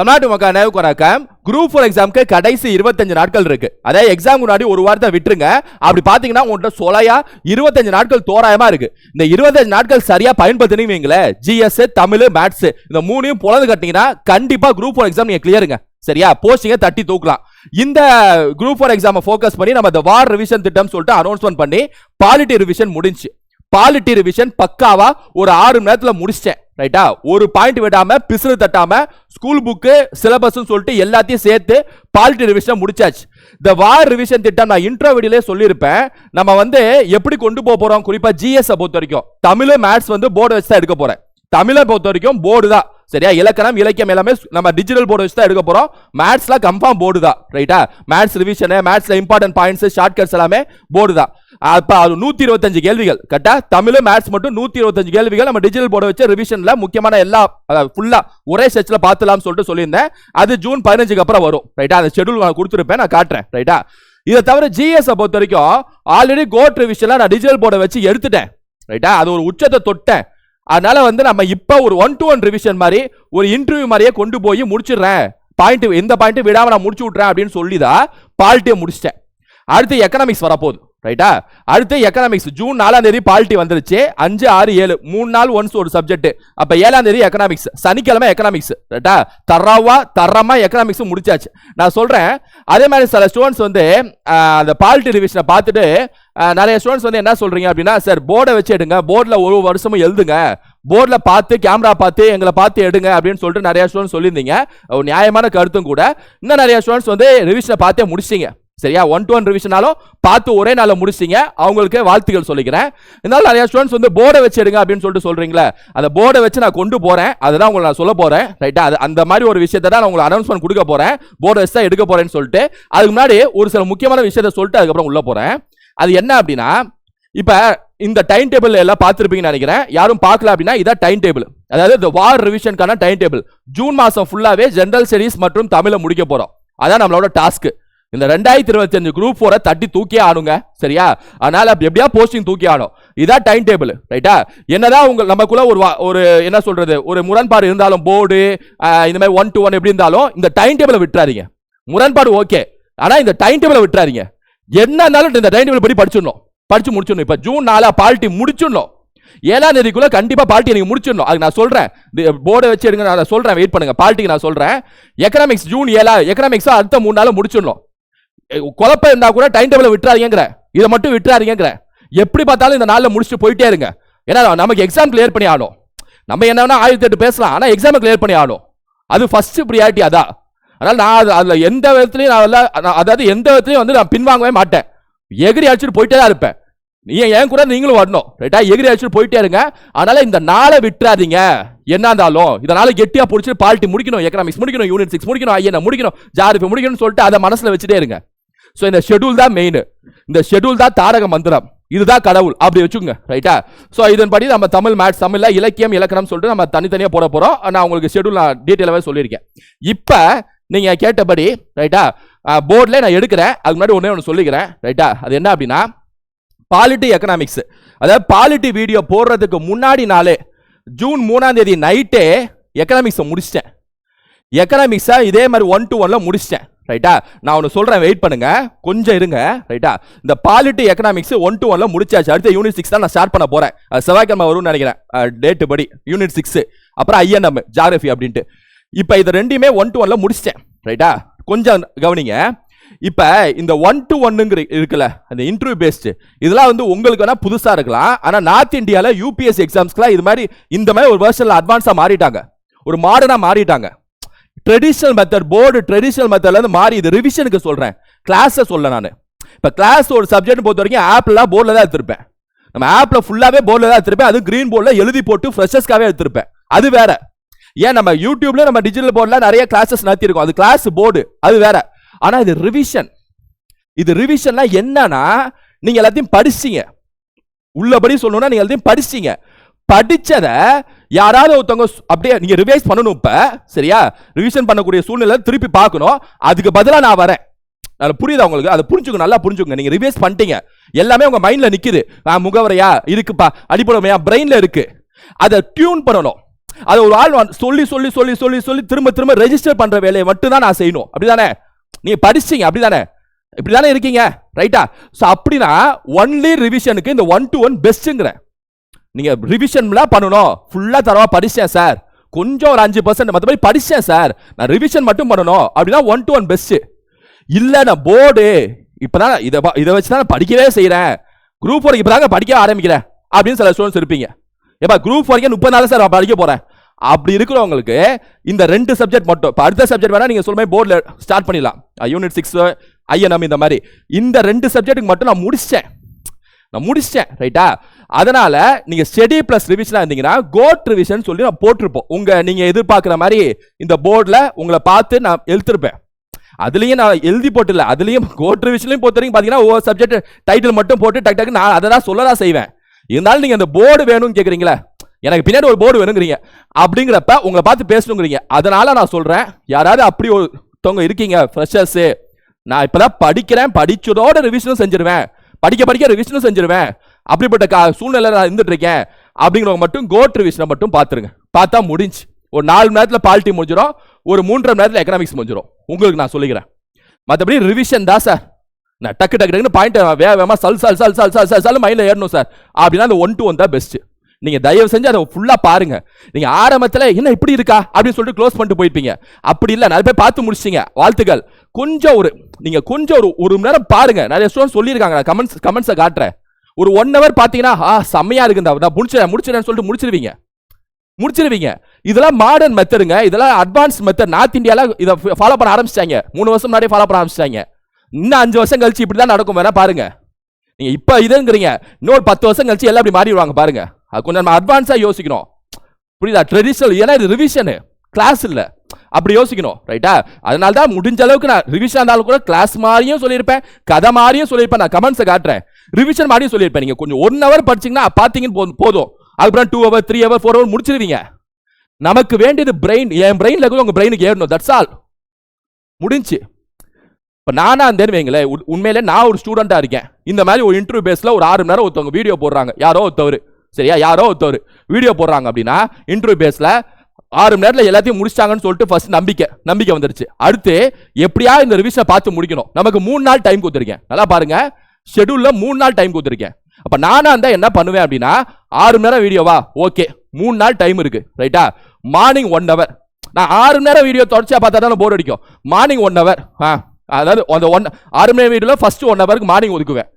தமிழ்நாட்டு மக்கள் அனைவருக்கும் வணக்கம் குரூப் ஃபோர் எக்ஸாமுக்கு கடைசி இருபத்தஞ்சு நாட்கள் இருக்கு. அதாவது எக்ஸாம் முன்னாடி ஒரு வாரத்தை விட்டுருங்க. அப்படி பார்த்தீங்கன்னா உங்கள்கிட்ட சொலையா இருபத்தஞ்சு நாட்கள் தோராயமா இருக்கு. இந்த இருபத்தஞ்சு நாட்கள் சரியா பயன்படுத்தினீங்க வைங்களேன். ஜிஎஸ் தமிழ் மேத்ஸ் இந்த மூணையும் பொழந்து கட்டிங்கன்னா கண்டிப்பா குரூப் ஃபோர் எக்ஸாம் நீங்க கிளியருங்க சரியா? போஸ்டிங்க தட்டி தூக்கலாம். இந்த குரூப் ஃபோர் எக்ஸாமை ஃபோக்கஸ் பண்ணி நம்ம இந்த வார் ரிவிஷன் திட்டம் சொல்லிட்டு அனௌன்ஸ்மெண்ட் பண்ணி பாலிட்டி ரிவிஷன் முடிஞ்சு. பாலிட்டி ரிவிஷன் பக்காவா ஒரு ஆறு மணி நேரத்தில் முடிச்சிட்டேன். ரைட்டா ஒரு பாயிண்ட் விடாம பிசுறு தட்டாம ஸ்கூல் புக்கு சிலபஸ் சொல்லிட்டு எல்லாத்தையும் சேர்த்து பாலிட்டி ரிவிஷன் முடிச்சாச்சு. இந்த வார் ரிவிஷன் திட்டம் நான் இன்ட்ரோ வீடியோலே சொல்லியிருப்பேன். நம்ம வந்து எப்படி கொண்டு போக போறோம்? குறிப்பா ஜிஎஸ் பொறுத்த வரைக்கும். தமிழ் மேத்ஸ் வந்து போர்டு வச்சு தான் எடுக்க போறேன். தமிழை பொறுத்த வரைக்கும் போர்டு தான். சரியா? இலக்கணம் இலக்கியம் எல்லாமே நம்ம டிஜிட்டல் போர்டு வச்சு தான் எடுக்க போகிறோம் மேத்ஸ்ல கன்ஃபார்ம் போர்டு தான். ரைட்டா மேத்ஸ் ரிவிஷனு மேத்ஸில் இம்பார்ட்டன்ட் பாயிண்ட்ஸ் ஷார்ட்கட்ஸ் எல்லாமே போர்டு தான். அப்போ அது நூற்றி இருபத்தஞ்சு கேள்விகள். கரெக்டா? தமிழ் மேத்ஸ் மட்டும் நூற்றி இருபத்தஞ்சு கேள்விகள் நம்ம டிஜிட்டல் போர்டு வச்சு ரிவிஷனில் முக்கியமான எல்லா ஃபுல்லாக ஒரே செட்ஸ்ல பார்த்துலாம்னு சொல்லிட்டு சொல்லியிருந்தேன். அது ஜூன் பதினஞ்சுக்கு அப்புறம் வரும். ரைட்டா அந்த ஷெடியூல் நான் கொடுத்துருப்பேன் நான் காட்டுறேன். ரைட்டா இதை தவிர ஜிஎஸ் பொறுத்த வரைக்கும் ஆல்ரெடி கோட் ரிவிஷனில் நான் டிஜிட்டல் போர்டை வச்சு எடுத்துட்டேன். ரைட்டா அது ஒரு உச்சத்தை தொட்டேன். அதனால வந்து நம்ம இப்போ ஒரு ஒன் டு ஒன் ரிவிஷன் மாதிரி ஒரு இன்டர்வியூ மாதிரியே கொண்டு போய் முடிச்சிடுறேன். பாயிண்ட் எந்த பாயிண்ட் விடாம நான் முடிச்சு விட்றேன் அப்படின்னு சொல்லி தான் பாலிட்டியை முடிச்சிட்டேன். அடுத்து எக்கனாமிக்ஸ் வரப்போகுது. ரைட்டா அடுத்து எக்கனாமிக்ஸ் ஜூன் நாலாம் தேதி பாலிட்டி வந்துருச்சு. அஞ்சு ஆறு ஏழு. மூணு நாள் ஒன்ஸ் ஒரு சப்ஜெக்ட் அப்ப ஏழாம் தேதி எக்கனாமிக்ஸ் சனிக்கிழமை எக்கனாமிக்ஸ் ரைட்டா தரவா தரமா எக்கனாமிக்ஸ் முடிச்சாச்சு. நான் சொல்றேன். அதே மாதிரி சில ஸ்டூடெண்ட்ஸ் வந்து அந்த பாலிட்டி ரிவிஷனை பார்த்துட்டு நிறைய ஸ்டூடெண்ட்ஸ் வந்து என்ன சொல்றீங்க அப்படின்னா சார் போர்டை வச்சு எடுங்க. போர்டில் ஒரு வருஷமும் எழுதுங்க. போர்டில் பார்த்து கேமரா பார்த்து எங்களை பார்த்து எடுங்க. அப்படின்னு சொல்லிட்டு நிறைய ஸ்டூடெண்ட்ஸ் சொல்லியிருந்தீங்க. ஒரு நியாயமான கருத்தும் கூட. இன்னும் நிறைய ஸ்டூடெண்ட்ஸ் வந்து ரிவிஷனை பார்த்தே முடிச்சிங்க சரியா? ஒன் டு ஒன் ரிவிஷனாலும் பார்த்து ஒரே நாளில் முடிச்சிங்க. அவங்களுக்கு வாழ்த்துக்கள் சொல்லிக்கிறேன். இருந்தாலும் நிறைய ஸ்டூடெண்ட்ஸ் வந்து போர்டை வச்சு எடுங்க அப்படின்னு சொல்லிட்டு சொல்றீங்களே அந்த போர்டை வச்சு நான் கொண்டு போறேன். அதுதான் உங்களை நான் சொல்ல போறேன். ரைட்டா அது அந்த மாதிரி ஒரு விஷயத்தை தான் நான் உங்களுக்கு அனௌன்ஸ்மெண்ட் கொடுக்க போறேன். போர்டை வச்சு தான் எடுக்க போறேன்னு சொல்லிட்டு அதுக்கு முன்னாடி ஒரு சில முக்கியமான விஷயத்தை சொல்லிட்டு அதுக்கப்புறம் உள்ள போறேன். அது என்ன அப்படின்னா இப்போ இந்த டைம் டேபிள் எல்லாம் பார்த்துருப்பீங்கன்னு நினைக்கிறேன். யாரும் பார்க்கல அப்படின்னா இதான் டைம் டேபிள் அதாவது இந்த வார் ரிவிஷனுக்கான டைம் டேபிள் ஜூன் மாதம் ஃபுல்லாகவே ஜென்ரல் ஸ்டடீஸ் மற்றும் தமிழை முடிக்க போகிறோம் அதான் நம்மளோட டாஸ்க்கு இந்த ரெண்டாயிரத்தி இருபத்தி அஞ்சு குரூப் ஃபோரை தட்டி தூக்கி ஆணுங்க சரியா? அதனால எப்படியா போஸ்டிங் தூக்கி ஆனும் இதான் டைம் டேபிள் ரைட்டா என்னதான் உங்க நமக்குள்ள ஒரு வா- ஒரு என்ன சொல்றது ஒரு முரண்பாடு இருந்தாலும் போர்டு இந்த மாதிரி ஒன் டு ஒன் எப்படி இருந்தாலும் இந்த டைம் டேபிளை விட்டுறாதீங்க. முரண்பாடு ஓகே ஆனா இந்த டைம் டேபிளை விட்டுறாதீங்க. என்னன்னாலும் இந்த டைம் டேபிள் படி படிச்சிடணும். படிச்சு முடிச்சிடணும். இப்ப ஜூன் நாலா பால்ட்டி முடிச்சிடணும். ஏழாம் தேதிக்குள்ள கண்டிப்பா பார்ட்டி நீங்க முடிச்சிடணும். அதுக்கு நான் சொல்றேன். போர்டை வச்சு எடுங்க நான் சொல்றேன். வெயிட் பண்ணுங்க. பார்ட்டிக்கு நான் சொல்றேன். எக்கனாமிக்ஸ் ஜூன் ஏழா எக்கனாமிக்ஸ் அடுத்த மூணு நாள் முடிச்சிடணும். குழப்பம் இருந்தா கூட டைம் டேபிளை விட்டுறாதீங்கிற இதை மட்டும் விட்டுறாதீங்கிற எப்படி பார்த்தாலும் இந்த நாளில் முடிச்சுட்டு போயிட்டே இருங்க. ஏன்னா நமக்கு எக்ஸாம் கிளியர் பண்ணி ஆகணும். நம்ம என்ன ஆயிரத்தி எட்டு பேசலாம் ஆனால் எக்ஸாம் கிளியர் பண்ணி ஆகணும். அது ஃபர்ஸ்ட் ப்ரியாரிட்டி அதான் அதனால் நான் அது- அதில் எந்த விதத்துலையும் நான் அதாவது எந்த விதத்துலையும் வந்து நான் பின்வாங்கவே மாட்டேன். எகிரி அடிச்சுட்டு போயிட்டே தான் இருப்பேன். நீ ஏன் கூட நீங்களும் வரணும். ரைட்டா எகிரி அடிச்சுட்டு போயிட்டே இருங்க. அதனால இந்த நாளை விட்டுறாதீங்க. என்ன இருந்தாலும் இதனால கெட்டியா பிடிச்சிட்டு பாலிட்டி முடிக்கணும் எக்கனாமிக்ஸ் முடிக்கணும் யூனிட் சிக்ஸ் முடிக்கணும் ஐயனை முடிக்கணும் ஜாரிஃபி முடிக்கணும்னு சொல்லிட்டு அதை மனசில் வச்சுட்டே இருங்க. ஸோ இந்த ஷெட்யூல் தான் மெயின் இந்த ஷெட்யூல் தான் தாரக மந்திரம். இதுதான் கடவுள். அப்படி வச்சுக்கோங்க. ரைட்டா ஸோ இதன்படி நம்ம தமிழ் மேட்ஸ் தமிழில் இலக்கியம் இலக்கணம் சொல்லிட்டு நம்ம தனித்தனியாக போட போகிறோம் நான் உங்களுக்கு ஷெட்யூல் நான் டீட்டெயிலாகவே சொல்லியிருக்கேன். இப்போ நீங்கள் கேட்டபடி ரைட்டா போர்டில் நான் எடுக்கிறேன். அதுக்கு முன்னாடி ஒன்றே ஒன்று சொல்லிக்கிறேன். ரைட்டா அது என்ன அப்படின்னா பாலிட்டி எக்கனாமிக்ஸ் அதாவது பாலிட்டி வீடியோ போடுறதுக்கு முன்னாடி நாளே ஜூன் மூணாம் தேதி நைட்டே எக்கனாமிக்ஸை முடிச்சிட்டேன். எக்கனாமிக்ஸை இதே மாதிரி ஒன் டு ஒன்ல முடிச்சிட்டேன். ரைட்டா நான் ஒன்று சொல்கிறேன் வெயிட் பண்ணுங்க. கொஞ்சம் இருங்க. ரைட்டா இந்த பாலிட்டி எக்கனாமிக்ஸ் ஒன் டு ஒன்ல முடிச்சாச்சு. அடுத்த யூனிட் சிக்ஸ் தான் நான் ஸ்டார்ட் பண்ண போறேன். செவ்வாய்க்கிழமை வரும்னு நினைக்கிறேன். டேட்டு படி. யூனிட் சிக்ஸ் அப்புறம் ஐஎன்எம் ஜாகிரபி அப்படின்ட்டு. இப்போ இது ரெண்டையுமே ஒன் டு ஒன்ல முடிச்சிட்டேன். ரைட்டா கொஞ்சம் கவனிங்க. இப்போ இந்த ஒன் டு ஒன்னுங்கிற இருக்குல்ல அந்த இன்டர்வியூ பேஸ்டு இதெல்லாம் வந்து உங்களுக்கு வேணால் புதுசாக இருக்கலாம். ஆனால் நார்த் இந்தியாவில் யூபிஎஸ்சி எக்ஸாம்ஸ்க்குலாம் இது மாதிரி இந்த மாதிரி ஒரு வருஷன்ல அட்வான்ஸாக மாறிட்டாங்க. ஒரு மாடனாக மாறிட்டாங்க. ட்ரெடிஷனல் மெத்தட் போர்டு ட்ரெடிஷனல் மெத்தட்லேருந்து மாறி இது ரிவிஷனுக்கு சொல்கிறேன் கிளாஸை சொல்ல நான். இப்போ கிளாஸ் ஒரு சப்ஜெக்ட் பொறுத்த வரைக்கும் ஆப்பில் போர்டில் தான் எடுத்திருப்பேன். நம்ம ஆப்பில் ஃபுல்லாகவே போர்டில் தான் எடுத்திருப்பேன். அது க்ரீன் போர்டில் எழுதி போட்டு ஃப்ரெஷஸ்க்காகவே எடுத்திருப்பேன். அது வேற. ஏன் நம்ம யூடியூப்ல நம்ம டிஜிட்டல் போர்டில் நிறைய கிளாஸஸ் நடத்திருக்கோம் அது கிளாஸ் போர்டு அது வேற. ஆனால் இது ரிவிஷன் இது ரிவிஷன்னா என்னன்னா நீங்கள் எல்லாத்தையும் படிச்சீங்க. உள்ளபடி சொல்லணும்னா நீங்கள் எல்லாத்தையும் படிச்சீங்க. படிச்சத யாராவது ஒருத்தவங்க அப்படியே நீங்க ரிவைஸ் பண்ணணும் இப்ப சரியா? ரிவிஷன் பண்ணக்கூடிய சூழ்நிலை திருப்பி பார்க்கணும். அதுக்கு பதிலாக நான் வரேன். அது புரியுதா உங்களுக்கு? அதை புரிஞ்சுக்கணும் நல்லா புரிஞ்சுக்கங்க. நீங்கள் ரிவைஸ் பண்ணிட்டீங்க. எல்லாமே உங்கள் மைண்டில் நிற்கிது ஆ, முகவரையா? இருக்குப்பா. அடிப்படையா பிரெயினில் இருக்கு. அதை டியூன் பண்ணணும். அதை ஒரு ஆள் சொல்லி சொல்லி சொல்லி சொல்லி சொல்லி திரும்ப திரும்ப ரெஜிஸ்டர் பண்ணுற வேலையை மட்டும்தான் நான் செய்யணும். அப்படிதானே? நீங்கள் படிச்சிங்க அப்படிதானே? இப்படிதானே இருக்கீங்க ரைட்டா ஸோ அப்படின்னா ஒன்லி ரிவிஷனுக்கு இந்த ஒன் டு ஒன் பெஸ்ட்டுங்கிறேன் நீங்க ரிவிஷன்லாம் பண்ணணும். ஃபுல்லா தரவா படிச்சேன் சார் கொஞ்சம் ஒரு அஞ்சு பர்சன்ட் மற்றபடி படிச்சேன் சார் நான் ரிவிஷன் மட்டும் பண்ணணும். அப்படின்னா ஒன் டு ஒன் பெஸ்ட் இல்ல நான் போர்டு இப்பதான் இதை இதை வச்சு தான் படிக்கவே செய்கிறேன் குரூப் ஒர்க் இப்போ தாங்க படிக்க ஆரம்பிக்கிறேன். அப்படின்னு சில ஸ்டூடெண்ட்ஸ் இருப்பீங்க. ஏப்பா குரூப் ஒர்க்கே முப்பது நாள் சார் நான் படிக்க போறேன். அப்படி இருக்கிறவங்களுக்கு இந்த ரெண்டு சப்ஜெக்ட் மட்டும் இப்போ அடுத்த சப்ஜெக்ட் வேணா நீங்க சொல்லுமே போர்டில் ஸ்டார்ட் பண்ணிடலாம். யூனிட் சிக்ஸ் ஐஎன்எம் இந்த மாதிரி. இந்த ரெண்டு சப்ஜெக்ட்டுக்கு மட்டும் நான் முடிச்சிட்டேன். நான் முடிச்சிட்டேன் ரைட்டா அதனால நீங்க ஸ்டடி பிளஸ் ரிவிஷனா இருந்தீங்கன்னா கோட் ரிவிஷன் சொல்லி நான் போட்டிருப்போம். உங்க நீங்க எதிர்பார்க்குற மாதிரி இந்த போர்டில் உங்களை பார்த்து நான் எழுத்திருப்பேன். அதுலேயும் நான் எழுதி போட்டுல அதுலேயும் கோட் ரிவிஷன்லையும் பொறுத்த வரைக்கும் பார்த்தீங்கன்னா ஒவ்வொரு சப்ஜெக்ட் டைட்டில் மட்டும் போட்டு டக் டக்கு நான் அதை தான் சொல்லதான் செய்வேன். இருந்தாலும் நீங்க அந்த போர்டு வேணும்னு கேட்குறீங்களே எனக்கு பின்னாடி ஒரு போர்டு வேணுங்கிறீங்க அப்படிங்கிறப்ப உங்களை பார்த்து பேசணுங்கிறீங்க. அதனால நான் சொல்கிறேன் யாராவது அப்படி ஒருத்தவங்க இருக்கீங்க ஃப்ரெஷர்ஸு நான் இப்பதான் படிக்கிறேன் படிச்சதோட ரிவிஷனும் செஞ்சிருவேன். படிக்க படிக்க ரிவிஷனும் செஞ்சிருவேன். அப்படிப்பட்ட கா சூழ்நிலை நான் இருந்துட்டு இருக்கேன் அப்படிங்கிறவங்க மட்டும் கோட் ரிவிஷனை மட்டும் பார்த்துருங்க பார்த்தா முடிஞ்சு. ஒரு நாலு மணி நேரத்தில் பாலிட்டி முடிஞ்சிடும் ஒரு மூன்றரை மணி நேரத்தில் எக்கனாமிக்ஸ் முடிஞ்சிடும் உங்களுக்கு நான் சொல்லிக்கிறேன். மற்றபடி ரிவிஷன் தான் சார் நான் டக்கு டக்கு டக்குன்னு பாயிண்ட் வேக வேகமாக சல் சல் சல் சல் சல் சல் சல் மைண்டில் ஏறணும் சார் அப்படின்னா அந்த ஒன் டு ஒன் தான் பெஸ்ட்டு நீங்க தயவு செஞ்சு அதை ஃபுல்லா பாருங்க. நீங்க ஆரம்பத்தில் என்ன இப்படி இருக்கா? அப்படின்னு சொல்லிட்டு க்ளோஸ் பண்ணிட்டு போயிருப்பீங்க. அப்படி இல்லை நிறைய பேர் பார்த்து முடிச்சிங்க வாழ்த்துக்கள். கொஞ்சம் ஒரு நீங்க கொஞ்சம் ஒரு ஒரு மணி நேரம் பாருங்க. நிறைய ஸ்டோர் சொல்லியிருக்காங்க. நான் கமெண்ட்ஸ் கமெண்ட்ஸை காட்டுறேன். ஒரு ஒன் ஹவர் பார்த்தீங்கன்னா ஆ செம்மையா இருக்கு நான் முடிச்சிடறேன் முடிச்சிடறேன்னு சொல்லிட்டு முடிச்சிருவீங்க. முடிச்சிருவீங்க. இதெல்லாம் மாடர்ன் மெத்தடுங்க இதெல்லாம் அட்வான்ஸ் மெத்தட் நார்த் இந்தியாவில் இதை ஃபாலோ பண்ண ஆரம்பிச்சிட்டாங்க. மூணு வருஷம் முன்னாடியே ஃபாலோ பண்ண ஆரம்பிச்சிட்டாங்க. இன்னும் அஞ்சு வருஷம் கழிச்சு இப்படி தான் நடக்கும். வேணா பாருங்க. நீங்க இப்ப இதுங்கிறீங்க. இன்னொரு பத்து வருஷம் கழிச்சு எல்லாம் இப்படி மாறிடுவாங்க. பாருங்க. அது கொஞ்சம் நம்ம அட்வான்ஸாக யோசிக்கணும். புரியுதா? ட்ரெடிஷ்னல் ஏன்னா இது ரிவிஷனு கிளாஸ் இல்லை. அப்படி யோசிக்கணும் ரைட்டா அதனால தான் முடிஞ்ச அளவுக்கு நான் ரிவிஷன் இருந்தாலும் கூட கிளாஸ் மாதிரியும் சொல்லியிருப்பேன் கதை மாதிரியும் சொல்லியிருப்பேன் நான் கமெண்ட்ஸை காட்டுறேன். ரிவிஷன் மாதிரியும் சொல்லியிருப்பேன். நீங்கள் கொஞ்சம் ஒன் ஹவர் படிச்சீங்கன்னா பார்த்தீங்கன்னு போதும் போதும். அதுக்கப்புறம் two hour three hour four hour முடிச்சிருவீங்க. நமக்கு வேண்டியது பிரெயின் என் பிரெயினில் கூட உங்கள் பிரெயினுக்கு ஏறணும் தட்ஸ் ஆல் முடிஞ்சு. இப்போ நானாக இருந்தேன்னு வைங்களேன் உண்- உண்மையிலே நான் ஒரு ஸ்டூடெண்ட்டாக இருக்கேன். இந்த மாதிரி ஒரு இன்டர்வியூ பேஸில் ஒரு ஆறு மணி நேரம் ஒருத்தவங்க வீடியோ போடுறாங்க. யாரோ ஒருத்தவர். சரியா? யாரோ ஒருத்தவர் வீடியோ போடுறாங்க அப்படின்னா இன்டர்வியூ பேஸில் ஆறு மணி நேரத்தில் எல்லாத்தையும் முடிச்சிட்டாங்கன்னு சொல்லிட்டு ஃபர்ஸ்ட் நம்பிக்கை நம்பிக்கை வந்துருச்சு. அடுத்து எப்படியா இந்த ரிவிஷனை பார்த்து முடிக்கணும்? நமக்கு மூணு நாள் டைம் கொடுத்துருக்கேன். நல்லா பாருங்க. ஷெடியூலில் மூணு நாள் டைம் கொடுத்துருக்கேன். அப்போ நானாக இருந்தால் என்ன பண்ணுவேன் அப்படின்னா ஆறு மணி நேரம் வீடியோவா ஓகே மூணு நாள் டைம் இருக்கு. ரைட்டா மார்னிங் ஒன் ஹவர் நான் ஆறு மணி நேரம் வீடியோ தொடர்ச்சியாக பார்த்தா தானே போர் அடிக்கும். மார்னிங் ஒன் ஹவர் ஆ? அதாவது அந்த ஒன் ஆறு மணி வீடியோவில் ஃபஸ்ட்டு ஒன் ஹவருக்கு மார்னிங் ஒதுக்குவேன்.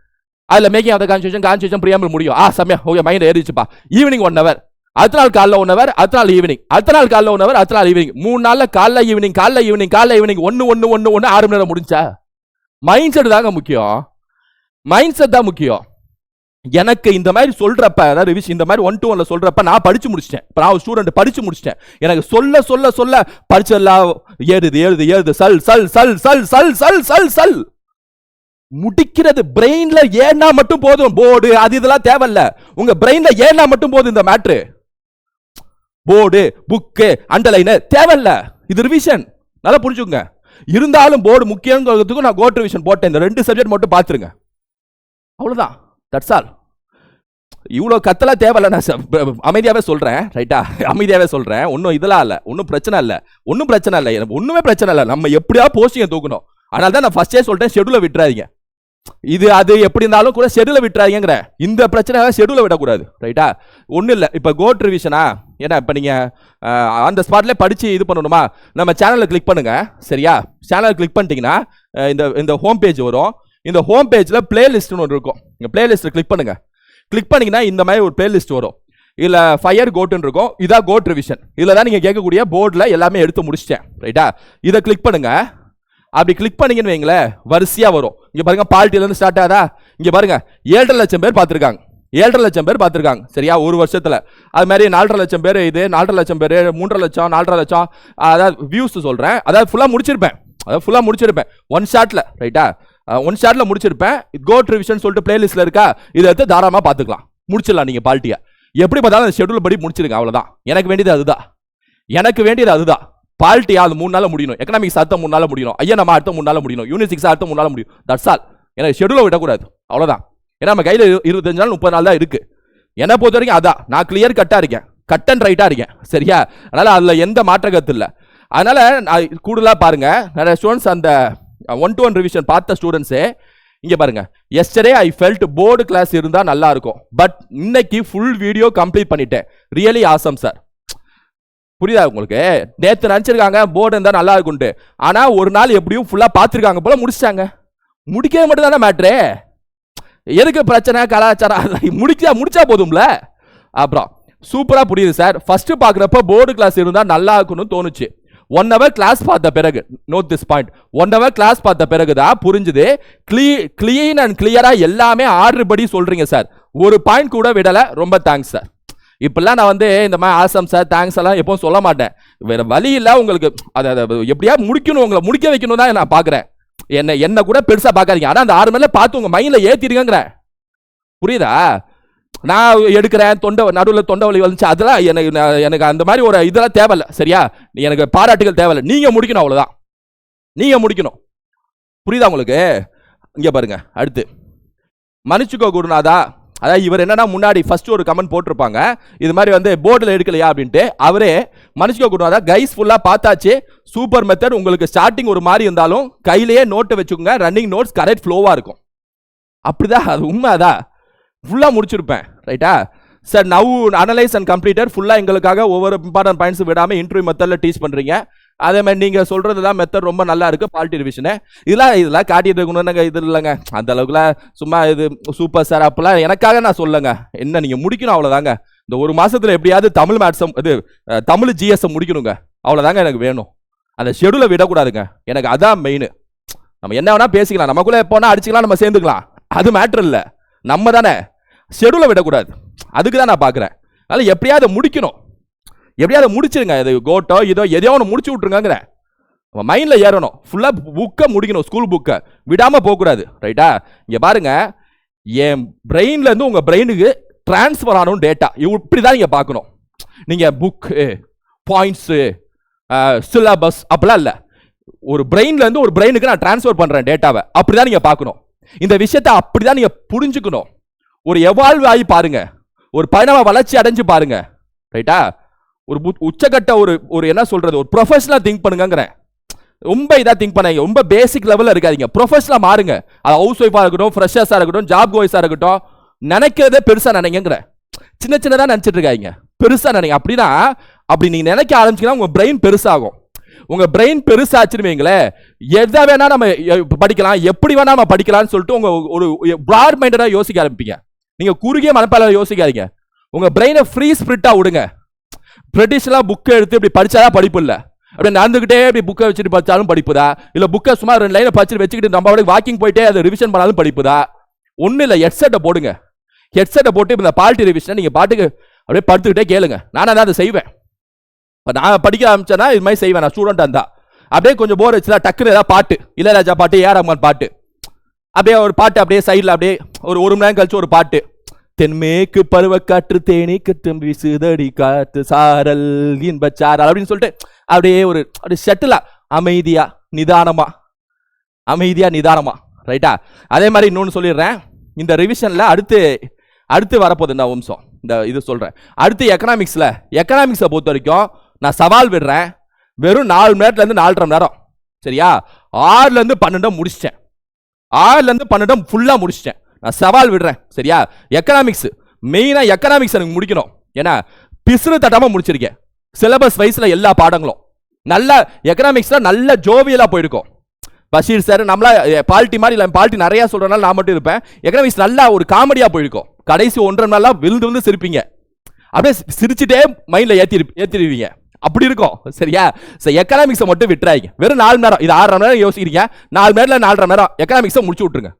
அதில் மேக்கிங் ஆஃப் கான்ஸ்டியூஷன் கான்ஸ்டியூஷன் பிரியாமல் முடியும். ஆ செம்மையா. ஓகே மைண்ட் ஏறிச்சுப்பா ஈவினிங் ஒன் ஹவர் அடுத்த நாள் காலைல ஒன் ஹவர் அடுத்த நாள் ஈவினிங் அடுத்த நாள் காலைல ஒன் ஹவர் அடுத்த நாள் ஈவினிங் மூணு நாள் காலைல ஈவினிங் காலைல ஈவினிங் காலைல ஈவினிங் ஒன்று ஒன்று ஒன்று ஒன்று ஆறு மணி நேரம் முடிஞ்சா? மைண்ட் செட் தாங்க முக்கியம். மைண்ட் செட் தான் முக்கியம். எனக்கு இந்த மாதிரி சொல்றப்ப அதாவது ரிவிஷ் இந்த மாதிரி ஒன் டு ஒன்ல சொல்றப்ப நான் படிச்சு முடிச்சிட்டேன். இப்போ நான் ஸ்டூடெண்ட் படிச்சு முடிச்சிட்டேன். எனக்கு சொல்ல சொல்ல சொல்ல படிச்செல்லாம் ஏறுது ஏறுது ஏறுது. சல் சல் சல் சல் சல் சல் சல் சல். முடிக்கிறது. பிரெயின்ல ஏன்னா மட்டும் போதும். போர்டு அது இதெல்லாம் தேவையில்ல. உங்க பிரெயின்ல ஏன்னா மட்டும் போதும் இந்த மேட்ரு போர்டு புக்கு அண்டர்லைனு தேவையில்ல. இது ரிவிஷன் நல்லா புரிஞ்சுங்க இருந்தாலும் போர்டு முக்கியங்கிறதுக்கும் நான் கோட் ரிவிஷன் போட்டேன். இந்த ரெண்டு சப்ஜெக்ட் மட்டும் பார்த்துருங்க. அவ்வளோதான் தட்ஸ் ஆல் இவ்வளோ கத்தலாம் தேவையில்ல. நான் ச- சொல்கிறேன் ரைட்டா அமைதியாகவே சொல்கிறேன் ஒன்றும் இதெல்லாம் இல்லை. ஒன்றும் பிரச்சனை இல்லை. ஒன்றும் பிரச்சனை இல்லை. எனக்கு ஒன்றுமே பிரச்சனை இல்லை. நம்ம எப்படியா போஸ்டிங்கை தூக்கணும். அதனால தான் நான் ஃபஸ்ட்டே சொல்லிட்டேன். ஷெடியூலை விட்டுறாதீங்க. இது அது எப்படி இருந்தாலும் கூட ஷெடியூல விட்டுறாதீங்கிற இந்த பிரச்சனை ஷெடியூல விடக்கூடாது. ரைட்டா ஒன்றும் இல்லை. இப்போ கோட் ரிவிஷனா ஏன்னா இப்போ நீங்கள் அந்த ஸ்பாட்ல படித்து இது பண்ணணுமா? நம்ம சேனலில் கிளிக் பண்ணுங்க. சரியா? சேனலை கிளிக் பண்ணிட்டீங்கன்னா இந்த இந்த ஹோம் பேஜ் வரும். இந்த ஹோம் பேஜில் பிளேலிஸ்ட்னு ஒன்று இருக்கும். இந்த பிளேலிஸ்ட்டில் கிளிக் பண்ணுங்க. கிளிக் பண்ணீங்கன்னா இந்த மாதிரி ஒரு பிளேலிஸ்ட் வரும். இதில் ஃபயர் கோட்டுன்னு இருக்கும். இதான் கோட் ரிவிஷன் இதில் தான் நீங்கள் கேட்கக்கூடிய போர்டில் எல்லாமே எடுத்து முடிச்சிட்டேன். ரைட்டா இதை கிளிக் பண்ணுங்கள் அப்படி கிளிக் பண்ணீங்கன்னு வைங்களேன் வரிசையாக வரும். இங்கே பாருங்க பால்ட்டிலேருந்து ஸ்டார்ட் ஆகுதா? இங்கே பாருங்க ஏழரை லட்சம் பேர் பார்த்துருக்காங்க. ஏழரை லட்சம் பேர் பார்த்துருக்காங்க. சரியா? ஒரு வருஷத்தில். அது மாதிரி நாலரை லட்சம் பேர் இது நாலரை லட்சம் பேர் மூன்றரை லட்சம் நாலரை லட்சம் அதாவது வியூஸ் சொல்கிறேன் அதாவது ஃபுல்லாக முடிச்சிருப்பேன். அதாவது ஃபுல்லாக முடிச்சிருப்பேன். ஒன் ஷாட்டில் ரைட்டா ஒன் ஷாட்டில் முடிச்சிருப்பேன். கோ ட்ரிவிஷன் சொல்லிட்டு பிளேலிஸ்ட்டில் இருக்கா? இதை எடுத்து தாராளமாக பார்த்துக்கலாம். முடிச்சிடலாம் நீங்கள் பால்ட்டியை எப்படி பார்த்தாலும் ஷெடியூல் படி முடிச்சிருங்க அவ்வளோதான் எனக்கு வேண்டியது அதுதான். எனக்கு வேண்டியது அதுதான். பால்ட்டி அது மூணு நாள் முடியணும். எக்கனாமிக்ஸ் அடுத்த மூணு நாள் முடியணும் ஐயா நம்ம அடுத்த மூணு நாள் முடியணும். யூனிட் சிக்ஸ் அடுத்த மூணு நாள் முடியும் தட்ஸ் ஆல் எனக்கு ஷெடியூலை விடக்கூடாது. அவ்வளோதான் ஏன்னா நம்ம கையில் இருபத்தஞ்சு நாள் முப்பது நாள் தான் இருக்குது என்னை பொறுத்த வரைக்கும் அதான். நான் கிளியர் கட்டாக இருக்கேன். கட் அண்ட் ரைட்டாக இருக்கேன். சரியா? அதனால் அதில் எந்த மாற்ற கருத்து இல்லை. அதனால் நான் கூடுதலாக பாருங்கள் நிறைய ஸ்டூடெண்ட்ஸ் அந்த ஒன் டு ஒன் ரிவிஷன் பார்த்த ஸ்டூடெண்ட்ஸே இங்கே பாருங்க. Yesterday I felt board class இருந்தால் நல்லாயிருக்கும் பட் இன்னைக்கு ஃபுல் வீடியோ கம்ப்ளீட் பண்ணிட்டேன். ரியலி ஆசம் சார் புரியுதா உங்களுக்கு? நேற்று நினச்சிருக்காங்க போர்டு இருந்தால் நல்லா இருக்கும்ட்டு ஆனால் ஒரு நாள் எப்படியும் ஃபுல்லாக பார்த்துருக்காங்க போல முடிச்சிட்டாங்க. முடிக்கிறது மட்டும் தானே மேட்ரு எதுக்கு பிரச்சனை கலாச்சாரம் முடிச்சா முடிச்சா போதும்ல? அப்புறம் சூப்பராக புரியுது சார் ஃபர்ஸ்ட் பார்க்குறப்ப போர்டு கிளாஸ் இருந்தால் நல்லா இருக்கும்னு தோணுச்சு. ஒன் ஹவர் கிளாஸ் பார்த்த பிறகு note this point one hour class பார்த்த பிறகு தான் புரிஞ்சுது. க்ளீ க்ளீன் அண்ட் கிளியராக எல்லாமே ஆர்டர் படி சொல்கிறீங்க சார் ஒரு பாயிண்ட் கூட விடலை. ரொம்ப தேங்க்ஸ் சார் இப்பெல்லாம் நான் வந்து இந்த மாதிரி ஆசம் சார் தேங்க்ஸ் எல்லாம் எப்பவும் சொல்ல மாட்டேன். வேற வழி இல்லை உங்களுக்கு. அதை அதை எப்படியா முடிக்கணும் உங்களை முடிக்க வைக்கணும் தான் நான் பார்க்குறேன் என்ன என்ன கூட பெருசாக பார்க்காதீங்க ஆனால் அந்த ஆறு மேலே பார்த்து உங்கள் மைண்டில் ஏற்றிருங்கிறேன் புரியுதா? நான் எடுக்கிறேன் தொண்டை நடுவில் தொண்டை வலி வந்துச்சு அதெல்லாம் எனக்கு எனக்கு அந்த மாதிரி ஒரு இதெல்லாம் தேவையில்ல சரியா? நீ எனக்கு பாராட்டுகள் தேவையில்ல. நீங்கள் முடிக்கணும் அவ்வளோதான் நீங்கள் முடிக்கணும். புரியுதா உங்களுக்கு? இங்கே பாருங்க அடுத்து. மன்னிச்சுக்கோ குருநாதா. அதாவது இவர் என்னன்னா முன்னாடி ஃபர்ஸ்ட் ஒரு கமெண்ட் போட்டிருப்பாங்க. இது மாதிரி வந்து போர்டில் எடுக்கலையா அப்படின்ட்டு அவரே மனுஷிக்க குருநாதா கைஸ் ஃபுல்லாக பார்த்தாச்சு. சூப்பர் மெத்தட் உங்களுக்கு ஸ்டார்டிங் ஒரு மாதிரி இருந்தாலும் கையிலேயே நோட்டை வச்சுக்கோங்க. ரன்னிங் நோட்ஸ் கரெக்ட் ஃப்ளோவாக இருக்கும். அப்படிதான் அது உண்மை அதான் ஃபுல்லாக முடிச்சிருப்பேன். ரைட்டா sir now analyse and complete ஃபுல்லாக எங்களுக்காக ஒவ்வொரு இம்பார்ட்டன்ட் பாயிண்ட்ஸ் விடாமல் இன்டர்வியூ மெத்தடில் டீச் பண்ணுறீங்க அதே மாதிரி நீங்கள் சொல்கிறதுலாம் மெத்தட் ரொம்ப நல்லா இருக்குது பாலிட்டி ரிவிஷனு இதெல்லாம் இதெல்லாம் காட்டிகிட்டு இருக்கணும்னுங்க இது இல்லைங்க? அந்த அளவுக்குலாம் சும்மா இது சூப்பர் சார் அப்போல்லாம் எனக்காக நான் சொல்லுங்க என்ன நீங்கள் முடிக்கணும் அவ்வளோதாங்க இந்த ஒரு மாதத்தில் எப்படியாவது தமிழ் மேட்ஸம் இது தமிழ் ஜிஎஸ்ஸை முடிக்கணுங்க. அவ்வளோதாங்க எனக்கு வேணும். அந்த ஷெடியூலை விடக்கூடாதுங்க. எனக்கு அதான் மெயின் நம்ம என்ன வேணால் பேசிக்கலாம். நமக்குள்ளே எப்போனா அடிச்சுக்கலாம் நம்ம சேர்ந்துக்கலாம். அது மேட்ரு இல்லை. நம்ம தானே. ஷெடியூலை விடக்கூடாது. அதுக்கு தான் நான் பார்க்குறேன் அதனால் எப்படியாவது முடிக்கணும். எப்படியாவது முடிச்சிருங்க. இது கோட்டோ இதோ எதையோ ஒன்று முடிச்சு விட்ருங்கிறேன் நம்ம மைண்டில் ஏறணும். ஃபுல்லாக புக்கை முடிக்கணும். ஸ்கூல் புக்கை விடாமல் போகக்கூடாது. ரைட்டா இங்கே பாருங்க. என் பிரெயின்லேருந்து உங்கள் பிரெயினுக்கு ட்ரான்ஸ்ஃபர் ஆனும் டேட்டா இப்படி தான் நீங்கள் பார்க்கணும். நீங்கள் புக்கு பாயிண்ட்ஸு சிலபஸ் அப்படிலாம் இல்லை. ஒரு பிரெயின்லேருந்து ஒரு பிரெயினுக்கு நான் ட்ரான்ஸ்ஃபர் பண்ணுறேன் டேட்டாவை அப்படி தான் நீங்கள் பார்க்கணும். இந்த விஷயத்தை அப்படி தான் நீங்கள் புரிஞ்சுக்கணும். ஒரு எவால்வ் ஆகி பாருங்கள் ஒரு பயணமாக வளர்ச்சி அடைஞ்சு பாருங்கள் ரைட்டா ஒரு உச்சகட்ட உச்சக்கட்ட ஒரு ஒரு என்ன சொல்றது? ஒரு ப்ரொஃபஷனலாக திங்க் பண்ணுங்கிறேன் ரொம்ப இதாக திங்க் பண்ணாங்க ரொம்ப பேசிக் லெவலில் இருக்காதிங்க. ப்ரொஃபஷனலாக மாறுங்க. அது ஹவுஸ் ஒய்ஃபாக இருக்கட்டும் ஃப்ரெஷர்ஸாக இருக்கட்டும் ஜாப் கோய்ஸாக இருக்கட்டும் நினைக்கிறதே பெருசாக நினைங்கிறேன் சின்ன சின்னதாக நினச்சிட்டு இருக்காங்க பெருசாக நினைங்க. அப்படின்னா அப்படி நீங்கள் நினைக்க ஆரம்பிச்சீங்கன்னா உங்கள் பிரெயின் பெருசாகும். உங்கள் பிரெயின் பெருசாச்சுன்னு வைங்களேன். எதை வேணால் நம்ம படிக்கலாம். எப்படி வேணால் நம்ம படிக்கலாம்னு சொல்லிட்டு உங்கள் ஒரு ப்ராட் மைண்டடாக யோசிக்க ஆரம்பிப்பீங்க. நீங்கள் குறுகிய மனப்பால யோசிக்காதீங்க. உங்கள் பிரெயினை ஃப்ரீ ஸ்பிரிட்டாக விடுங்க. ப்ரெடிஷனலா புக்கை எடுத்து இப்படி படித்தாதான் படிப்பு இல்லை. அப்படியே நடந்துக்கிட்டே இப்படி புக்கை வச்சுட்டு படித்தாலும் படிப்புதா? இல்லை புக்கை சும்மா ரெண்டு லைனை படிச்சுட்டு வச்சுக்கிட்டு நம்ம அப்படியே வாக்கிங் போயிட்டே அதை ரிவிஷன் பண்ணாலும் படிப்புதா? ஒன்றும் இல்லை ஹெட்செட்டை போடுங்க. ஹெட்செட்டை போட்டு இந்த பால்ட்டி ரிவிஷனை நீங்கள் பாட்டுக்கு அப்படியே படுத்துக்கிட்டே கேளுங்க. நானே தான் அதை செய்வேன். இப்போ நான் படிக்க ஆரம்பிச்சேன்னா இது மாதிரி செய்வேன் நான் ஸ்டூடெண்ட்டாக இருந்தா. அப்படியே கொஞ்சம் போர் வச்சுதான் டக்குன்னு ஏதாவது பாட்டு இளையராஜா பாட்டு ஏஆர் ரஹ்மான் பாட்டு. அப்படியே ஒரு பாட்டு அப்படியே சைடில் அப்படியே ஒரு ஒரு மணி நேரம் கழிச்சு ஒரு பாட்டு. தென்மேற்கு பருவக்காற்று தேனி கட்டும் வீசுதடி காத்து சாரல் இன்ப சாரல் அப்படின்னு சொல்லிட்டு அப்படியே ஒரு அப்படியே ஷட்டிலா அமைதியா நிதானமா அமைதியா நிதானமா ரைட்டா அதே மாதிரி இன்னொன்று சொல்லிடுறேன். இந்த ரிவிஷனில் அடுத்து அடுத்து வரப்போகுது இந்த வம்சம் இந்த இது சொல்கிறேன் அடுத்து எக்கனாமிக்ஸில் எக்கனாமிக்ஸை பொறுத்த வரைக்கும் நான் சவால் விடுறேன். வெறும் நாலு மணி நேரத்துலேருந்து நாலரை மணி நேரம். சரியா? ஆறுலேருந்து இருந்து முடிச்சிட்டேன். ஆறுலேருந்து இருந்து ஃபுல்லாக முடிச்சிட்டேன். நான் சவால் விடுறேன் சரியா? எக்கனாமிக்ஸ் மெயினாக எக்கனாமிக்ஸ் எனக்கு முடிக்கணும். ஏன்னா பிசுறு தட்டாமல் முடிச்சிருக்கேன். சிலபஸ் வயசில் எல்லா பாடங்களும். நல்ல எக்கனாமிக்ஸில் நல்ல ஜோவியலாக போயிருக்கும். பஷீர் சார் நம்மளா பால்ட்டி மாதிரி இல்லை பால்ட்டி நிறையா சொல்கிறனால நான் மட்டும் இருப்பேன். எக்கனாமிக்ஸ் நல்லா ஒரு காமெடியாக போயிருக்கும். கடைசி ஒன்றரை நாளாக விழுந்து விழுந்து சிரிப்பீங்க. அப்படியே சி- சிரிச்சுட்டே மைண்டில் ஏற்றி ஏற்றிடுவீங்க அப்படி இருக்கும் சரியா? சரி எக்கனாமிக்ஸை மட்டும் விட்டுறாங்க வெறும் நாலு மணி நேரம் இது ஆறரை மணி நேரம் யோசிக்கிறீங்க. நாலு மணி நேரம் நாலரை மணி நேரம் எக்கனாமிக்ஸை முடிச்சு விட்ருங்க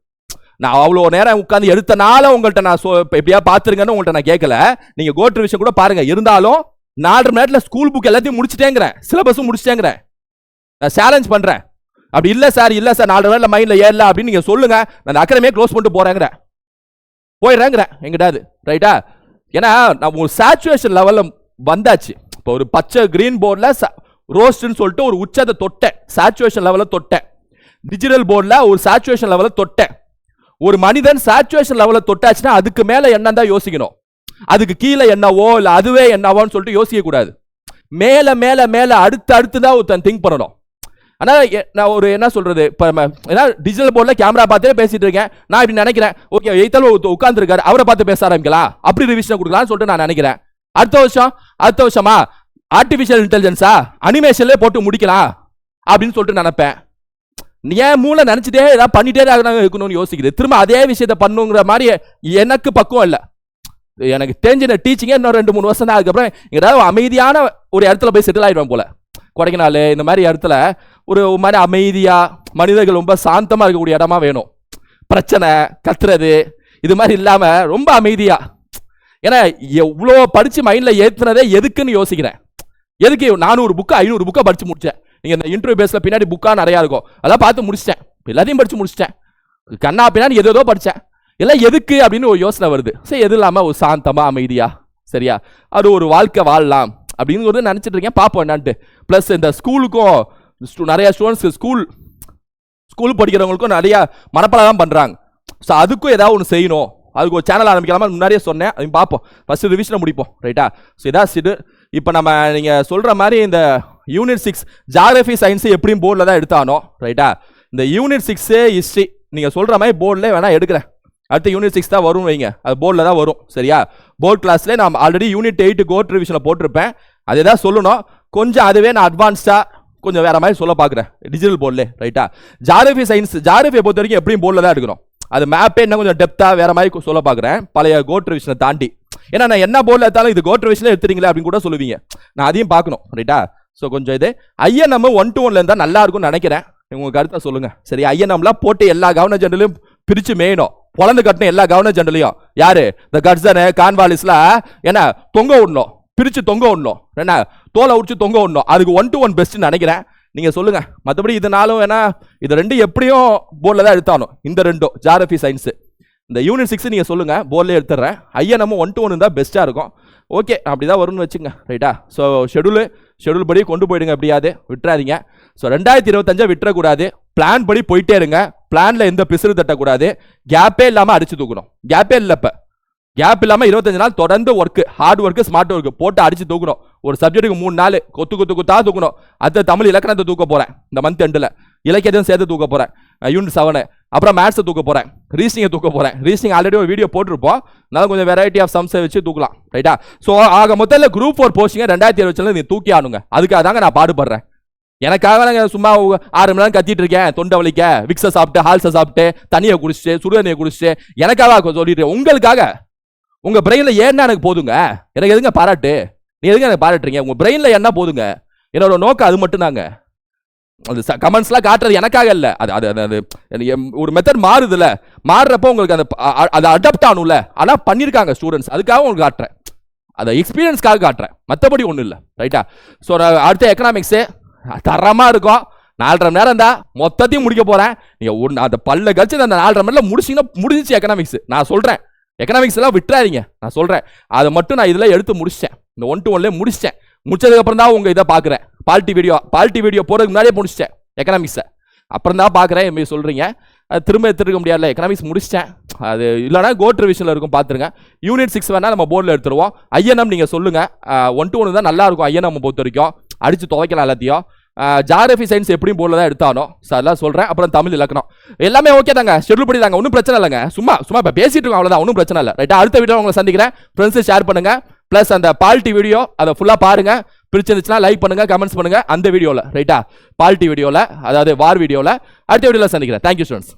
நான் அவ்வளோ நேரம் உட்காந்து எடுத்தனால உங்கள்கிட்ட நான் சொ இப்ப எப்படியா பார்த்துருங்கன்னு உங்கள்கிட்ட நான் கேட்கல நீங்கள் கோட்ரு விஷயம் கூட பாருங்க. இருந்தாலும் நாலரை மணி நேரத்தில் ஸ்கூல் புக் எல்லாத்தையும் முடிச்சிட்டேங்கிறேன். சிலபஸும் முடிச்சிட்டேங்கிறேன். நான் சேலஞ்ச் பண்ணுறேன் அப்படி இல்லை சார் இல்லை சார் நாலரை நேரம் மைண்டில் ஏறல அப்படின்னு நீங்கள் சொல்லுங்கள் நான் அக்கறமே க்ளோஸ் பண்ணிட்டு போகிறேங்கிறேன் போயிடுறேங்கிறேன். எங்கிட்டாது ரைட்டா ஏன்னா நான் ஒரு சேச்சுவேஷன் லெவலில் வந்தாச்சு. இப்போ ஒரு பச்சை க்ரீன் போர்டில் ரோஸ்ட்னு சொல்லிட்டு ஒரு உச்சத்தை தொட்டேன். சேச்சுவேஷன் லெவலில் தொட்டேன். டிஜிட்டல் போர்டில் ஒரு சேச்சுவேஷன் லெவலில் தொட்டேன். ஒரு மனிதன் சேச்சுவேஷன் லெவலில் தொட்டாச்சுன்னா அதுக்கு மேலே என்ன தான் யோசிக்கணும். அதுக்கு கீழே என்னவோ இல்லை அதுவே என்னவோன்னு சொல்லிட்டு யோசிக்க கூடாது. மேலே மேலே அடுத்து அடுத்து தான் ஒருத்தன் திங்க் பண்ணணும். ஆனால் எ- நான் ஒரு என்ன சொல்கிறது இப்போ ஏன்னா டிஜிட்டல் போர்டில் கேமரா பார்த்தே பேசிகிட்டு இருக்கேன். நான் இப்படி நினைக்கிறேன். ஓகே எயிட்டல ஒருத்தர் உட்காந்துருக்காரு அவரை பார்த்து பேச ஆரம்பிக்கலாம். அப்படி ரிவிஷன் கொடுக்கலாம்னு சொல்லிட்டு நான் நினைக்கிறேன். அடுத்த வருஷம் அடுத்த வருஷமா? ஆர்டிஃபிஷியல் இன்டெலிஜென்ஸா அனிமேஷன்லேயே போட்டு முடிக்கலாம். அப்படின்னு சொல்லிட்டு நினைப்பேன். ஏன் மூளை நினச்சிட்டே ஏதாவது பண்ணிட்டே தான் இருக்கணும்னு யோசிக்குது. திரும்ப அதே விஷயத்த பண்ணுங்கிற மாதிரி எனக்கு பக்குவம் இல்லை. எனக்கு தெரிஞ்ச டீச்சிங்கே இன்னும் ரெண்டு மூணு வருஷம் தான் அதுக்கப்புறம் ஏதாவது அமைதியான ஒரு இடத்துல போய் செட்டில் ஆயிடுவேன் போல. கொடைக்கானல் இந்த மாதிரி இடத்துல ஒரு ஒரு மாதிரி அமைதியாக மனிதர்கள் ரொம்ப சாந்தமாக இருக்கக்கூடிய இடமா வேணும். பிரச்சனை கத்துறது இது மாதிரி இல்லாமல் ரொம்ப அமைதியாக ஏன்னா எவ்வளோ படித்து மைண்டில் ஏற்றுனதே எதுக்குன்னு யோசிக்கிறேன். எதுக்கு நானூறு புக்கு ஐநூறு புக்கை படித்து முடித்தேன் நீங்கள் இந்த இன்டர்வியூ பேஸில் பின்னாடி புக்காக நிறையா இருக்கும். அதெல்லாம் பார்த்து முடிச்சிட்டேன். எல்லாத்தையும் படித்து முடிச்சிட்டேன். கண்ணா பின்னாடி எதோ படித்தேன் எல்லாம் எதுக்கு அப்படின்னு ஒரு யோசனை வருது. சரி எது இல்லாமல் ஒரு சாந்தமாக அமைதியாக சரியா? அது ஒரு வாழ்க்கை வாழலாம் அப்படின்னு ஒரு இருக்கேன். பார்ப்போம் என்னான்ட்டு. ப்ளஸ் இந்த ஸ்கூலுக்கும் stu- நிறைய ஸ்டூடெண்ட்ஸ் ஸ்கூல் ஸ்கூல் படிக்கிறவங்களுக்கும் நிறையா மனப்பாடம் பண்ணுறாங்க ஸோ அதுக்கும் ஏதாவது ஒன்று செய்யணும். அதுக்கு ஒரு சேனல் ஆரம்பிக்கலாமா முன்னாடியே சொன்னேன். அதையும் பார்ப்போம். ஃபஸ்ட்டு ரிவிஷனை முடிப்போம். ரைட்டா ஸோ இதான் சிடு. இப்போ நம்ம நீங்கள் சொல்கிற மாதிரி இந்த யூனிட் சிக்ஸ் ஜாகிரபி சயின்ஸ் எப்படியும் போர்டில் தான் எடுத்தானோ? ரைட்டா இந்த யூனிட் சிக்ஸே ஹிஸ்ட்ரி நீங்கள் சொல்கிற மாதிரி போர்டில் வேணால் எடுக்கிறேன். அடுத்து யூனிட் சிக்ஸ் தான் வரும் வைங்க. அது போர்டில் தான் வரும். சரியா? போர்ட் கிளாஸ்ல நான் ஆல்ரெடி யூனிட் எயிட் கோட் ரிவிஷனில் போட்டிருப்பேன். அதே தான் சொல்லணும். கொஞ்சம் அதுவே நான் அட்வான்ஸ்டாக கொஞ்சம் வேறு மாதிரி சொல்ல பார்க்குறேன். டிஜிட்டல் போர்டில் ரைட்டா ஜாகிரபி சயின்ஸ் ஜாகிரபியை பொறுத்த வரைக்கும் எப்படியும் போர்டில் தான் எடுக்கிறோம் அது மேப்பே இன்னும் கொஞ்சம் டெப்த்தாக வேறு மாதிரி சொல்ல பார்க்குறேன். பழைய கோட் ரிவிஷனை தாண்டி. ஏன்னா நான் என்ன போர்டில் எடுத்தாலும் இது கோட் ரிவிஷனில் எடுத்துறீங்களே அப்படின்னு கூட சொல்லுவீங்க. நான் அதையும் பார்க்கணும். ரைட்டா ஸோ கொஞ்சம் இது ஐஎன்எம் ஒன் டு ஒன்ல இருந்தால் நல்லா இருக்கும்னு நினைக்கிறேன். உங்க கருத்தை சொல்லுங்க. சரி ஐஎன்எம்லாம் போட்டு எல்லா கவர்னர் ஜெனரலையும் பிரிச்சு மேயணும். பொழந்து கட்டணும் எல்லா கவர்னர் ஜெனரலையும் யாரு? இந்த கட்சனு கான்வாலிஸ்லாம் என்ன தொங்க விடணும். பிரிச்சு தொங்க விடணும். என்ன தோலை உடிச்சு தொங்க விடணும். அதுக்கு ஒன் டு ஒன் பெஸ்ட்னு நினைக்கிறேன். நீங்கள் சொல்லுங்கள் மற்றபடி இதனாலும் வேணா இது ரெண்டு எப்படியும் போர்டில் தான் எடுத்தாகணும். இந்த ரெண்டும் ஜாரபி சயின்ஸு இந்த யூனிட் சிக்ஸ் நீங்கள் சொல்லுங்கள் போர்டில் எடுத்துடுறேன் ஐயா நம்ம ஒன் டு ஒன் தான் பெஸ்ட்டாக இருக்கும். ஓகே அப்படி தான் வரும்னு வச்சுங்க ரைட்டா ஸோ ஷெடியூலு ஷெடியூல் படி கொண்டு போயிடுங்க எப்படியாவது. விட்டுறாதீங்க. ஸோ ரெண்டாயிரத்தி இருபத்தஞ்சா விட்டுறக்கூடாது. பிளான் படி போயிட்டே இருங்க. பிளானில் எந்த பிசுறு தட்டக்கூடாது. கேப்பே இல்லாமல் அடிச்சு தூக்கணும். கேப்பே இல்லை இப்போ. கேப் இல்லாமல் இருபத்தஞ்சு நாள் தொடர்ந்து work hard work smart work போட்டு அடிச்சு தூக்கணும். ஒரு சப்ஜெக்ட்டுக்கு மூணு நாள் கொத்து கொத்து கொத்தா தூக்கணும். அடுத்த தமிழ் இலக்கணத்தை தூக்க போகிறேன் இந்த மந்த் எண்டில் இலக்கியத்தையும் சேர்த்து தூக்க போகிறேன் யூனிட் செவனு அப்புறம் மேத்ஸை தூக்க போகிறேன் ரீசனிங்கை தூக்க போகிறேன் ரீசனிங் ஆல்ரெடி ஒரு வீடியோ போட்டிருப்போம். அதனால கொஞ்சம் வெரைட்டி ஆஃப் சம்ஸை வச்சு தூக்கலாம். ரைட்டா ஸோ ஆக முதல்ல குரூப் ஃபோர் போஸ்டிங்கை ரெண்டாயிரத்தி இருபதுல நீ தூக்கி ஆனுங்க அதுக்காக தாங்க நான் பாடுபடுறேன். எனக்காக நாங்கள் சும்மா ஆறு மணி நேரம் கத்திட்டு இருக்கேன். தொண்டை வலிக்க விக்ஸை சாப்பிட்டு ஹால்ஸை சாப்பிட்டு தண்ணியை குடிச்சிட்டு சுடுதண்ணியை குடிச்சிட்டு எனக்காக சொல்லிட்டு உங்களுக்காக உங்கள் பிரெயினில் ஏன்னா எனக்கு போதுங்க? எனக்கு எதுங்க பாராட்டு? நீ எதுங்க எனக்கு பாராட்டுறீங்க? உங்கள் பிரெயினில் என்ன போதுங்க? என்னோட நோக்கம் அது மட்டும்தாங்க. அது கமெண்ட்ஸ்லாம் காட்டுறது எனக்காக இல்லை. அது அது அது- எனக்கு எம்- ஒரு மெத்தட் மாறுதுல. மாறுறப்போ உங்களுக்கு அந்த அது அடாப்ட் ஆகணும்ல ஆனால் பண்ணியிருக்காங்க ஸ்டூடெண்ட்ஸ் அதுக்காக உங்களுக்கு காட்டுறேன். அதை எக்ஸ்பீரியன்ஸ்க்காக காட்டுறேன். மற்றபடி ஒன்றும் இல்லை. ரைட்டா ஸோ அடுத்த எக்கனாமிக்ஸு தரமாக இருக்கும். நாலரை மணி நேரம் தான் மொத்தத்தையும் முடிக்க போகிறேன் நீங்கள் ஒன்று அந்த பல்ல கழிச்சு அந்த நாலரை மணி நேரம் முடிச்சிங்கன்னா முடிஞ்சிச்சு எக்கனாமிக்ஸ் நான் சொல்கிறேன் எக்கனாமிக்ஸ் எல்லாம் விட்டுறாதீங்க. நான் சொல்கிறேன் அதை மட்டும் நான் இதில் எடுத்து முடிச்சிட்டேன். இந்த ஒன் டு ஒன்லேயே முடிச்சிட்டேன். முடிச்சதுக்கப்புறம் தான் உங்கள் இதை பார்க்குறேன் பால்ட்டி வீடியோ பால்ட்டி வீடியோ போகிறதுக்கு முன்னாடியே முடிச்சிட்டேன். எக்கனாமிக்ஸை அப்புறம் தான் பார்க்குறேன் எம்பி சொல்கிறீங்க அது திரும்ப எடுத்துருக்க முடியாதுல எக்கனாமிக்ஸ் முடிச்சிட்டேன். அது இல்லைனா கோட் ரிவிஷனில் இருக்கும் பார்த்துருங்க. யூனிட் சிக்ஸ் வேணால் நம்ம போர்டில் எடுத்துருவோம். ஐஎன்எம் நீங்கள் சொல்லுங்கள் ஒன் டு ஒன்று தான் நல்லா இருக்கும் ஐஎன்எம் பொறுத்த வரைக்கும். அடித்து துவைக்கலாம் எல்லாத்தையும். ஜாகிரபி சயின்ஸ் எப்படியும் போர்டில் தான் எடுத்தானோ ஸோ அதெல்லாம் சொல்கிறேன் அப்புறம் தமிழ் இலக்கணம். எல்லாமே ஓகே தாங்க. ஷெட்யூல் படி தாங்க. ஒன்றும் பிரச்சனை இல்லைங்க. சும்மா சும்மா இப்போ பேசிட்டு இருக்கோம் அவ்வளோதான் ஒன்றும் பிரச்சனை இல்லை. ரைட்டாக அடுத்த வீடியோ உங்களை சந்திக்கிறேன். ஃப்ரெண்ட்ஸு ஷேர் பண்ணுங்கள் ப்ளஸ் அந்த பால்ட்டி வீடியோ அதை ஃபுல்லாக பாருங்கள் பிடிச்சிருந்துச்சுன்னா லைக் பண்ணுங்க கமெண்ட்ஸ் பண்ணுங்க. அந்த வீடியோவில் ரைட்டா பால்ட்டி வீடியோவில் அதாவது வார் வீடியோவில் அடுத்த வீடியோவில் சந்திக்கிறேன். Thank you students